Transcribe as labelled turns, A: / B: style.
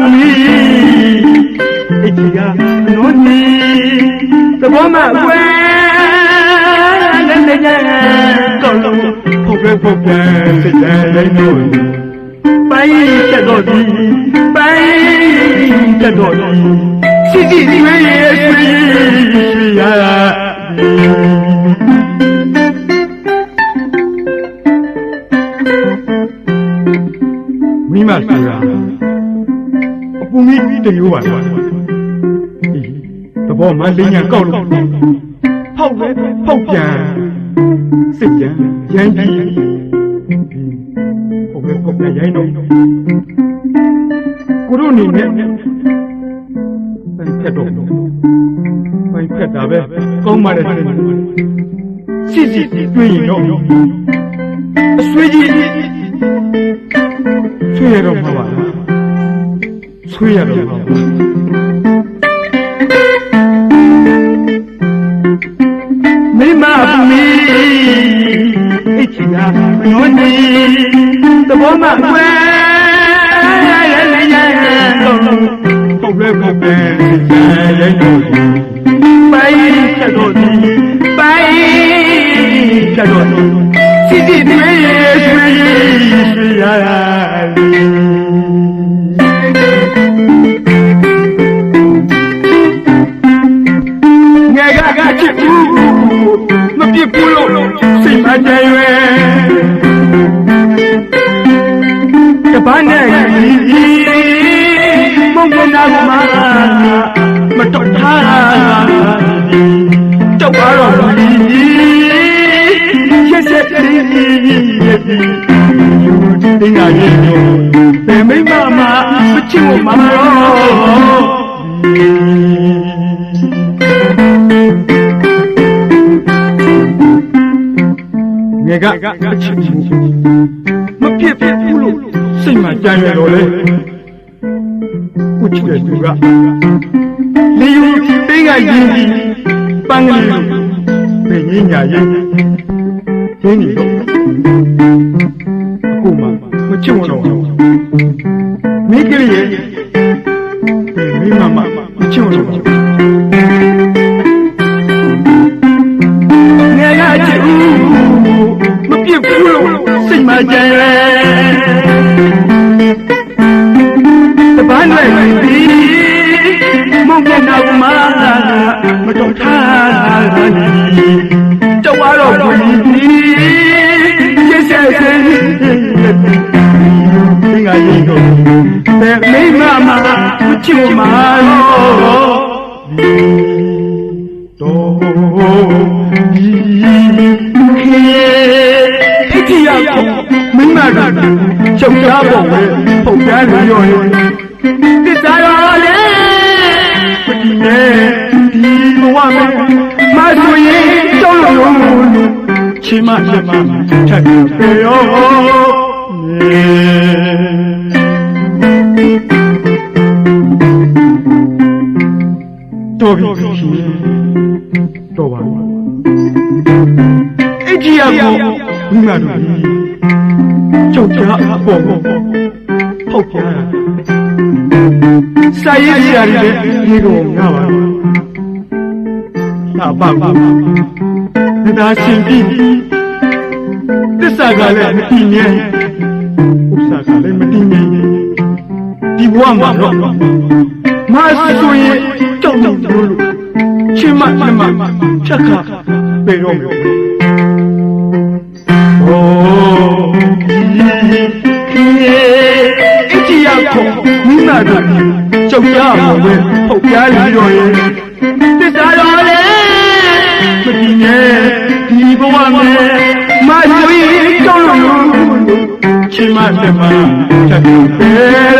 A: ပူမီအချီကနော်နီသဘောမကွယ်လည်းလည်းကောင်းလို့ဖောက်ပဲဖောက်ပဲစိတ်တိုင်းလို့ပိုင်းချက်တော့ဒီပိုင်းချက်တော့ဒီစီစီရွေးရွေးရွေးရမိမဆိုတာအ ပူမီတမျိုးပါလားသဘောမှလိညာကောက်လို့ဖောက်ပဲဖောက်ပြန်စိတ်ကြမ်းရမ်းကြီးဖောက်ပဲဖောက်ပြန်ရိုင်းတော့ကိုတို့အနေနဲ့ပိုင်ဖြတ်တော့ပိုင်ဖြတ်တာပဲကောင်းပါလေစစ်စစ်တွေ့ရင်တော့ ဆွေးရတော့မှာပါမိမပူမီအချီယာနောနီသဘောမကွယ်ရရရရတော့ဟုတ်လဲဟုတ်ပဲရရတော့ပိုင်းချက်တော့ဒီပိုင်းချက်တော့ တ်မကြရွယ်တပန်းနဲ့ဒီမုံကနာကမမတော်ထားကြောက်ပါတော့ဒီရက်ဆက်တင်းရဲ့ဒီယူတင်းငါရဲ့ဘယ်မိမမမချစ်မတော့ ငယ်ကအချစ်ဘူးမဖြစ်ဖြစ်ဘူးလို့စိတ်မှကြံရတော့လေဥချစ်တဲ့သူကလေယူပေးကရင်းပြီးပန်းကလေးလို့ဘယ်ရင်းညာရင်းရင်းနေတော့အခုမှမချစ်ဝင်တော့ဘူးမိကလေးရဲ့မိမမမချစ်ဝင်တော့ ကြံရဲတပန်းနဲ့ဒီမုန်ကနာကမမတော်ထားတာကြောက်ရတော့ဘူးဒီရက်ဆက်ဆက်ဒီငါရင်တော့ဘယ်မိမမမချစ်မလို့တော့ဒီခေအတိယ ကိုမိမကချုပ်ကြပေါ့ပဲပုံပြားလို့ရောရင်တစ္ဆာရောလေပတိနဲ့ဒီဘဝမှာမဆိုရင်ကြောက်လို့လို့ချီမလက်မထပ်ပြေရောတော်ပြီတော်ပါအကြီးအကို မိမတို့ကြောက်ကြအပေါ်ပေါ်ဖောက်ပြားတာစာရေးစရာတွေလည်းဒီကောင်ငါပါလာပါဘူးဒါရှင်ပြီသစ္စာကလည်းမတည်မြဲဥစ္စာကလည်းမတည်မြဲဒီဘဝမှာတော့မဆိုရင်ကြောက်ကြောက်လို့ချင်မချင်မချက်ခါပေတော့မယ် ကြည့်ရဖို့မိမတို့ကြောက်ရမှာပဲပေါ့ပြားရတော့ရင်တစ္ဆာတော်လေမတည်မြဲဒီဘဝမှာမဆိုရင်ကြောက်လို့ချင်မချင်မချက်ခါပေတော့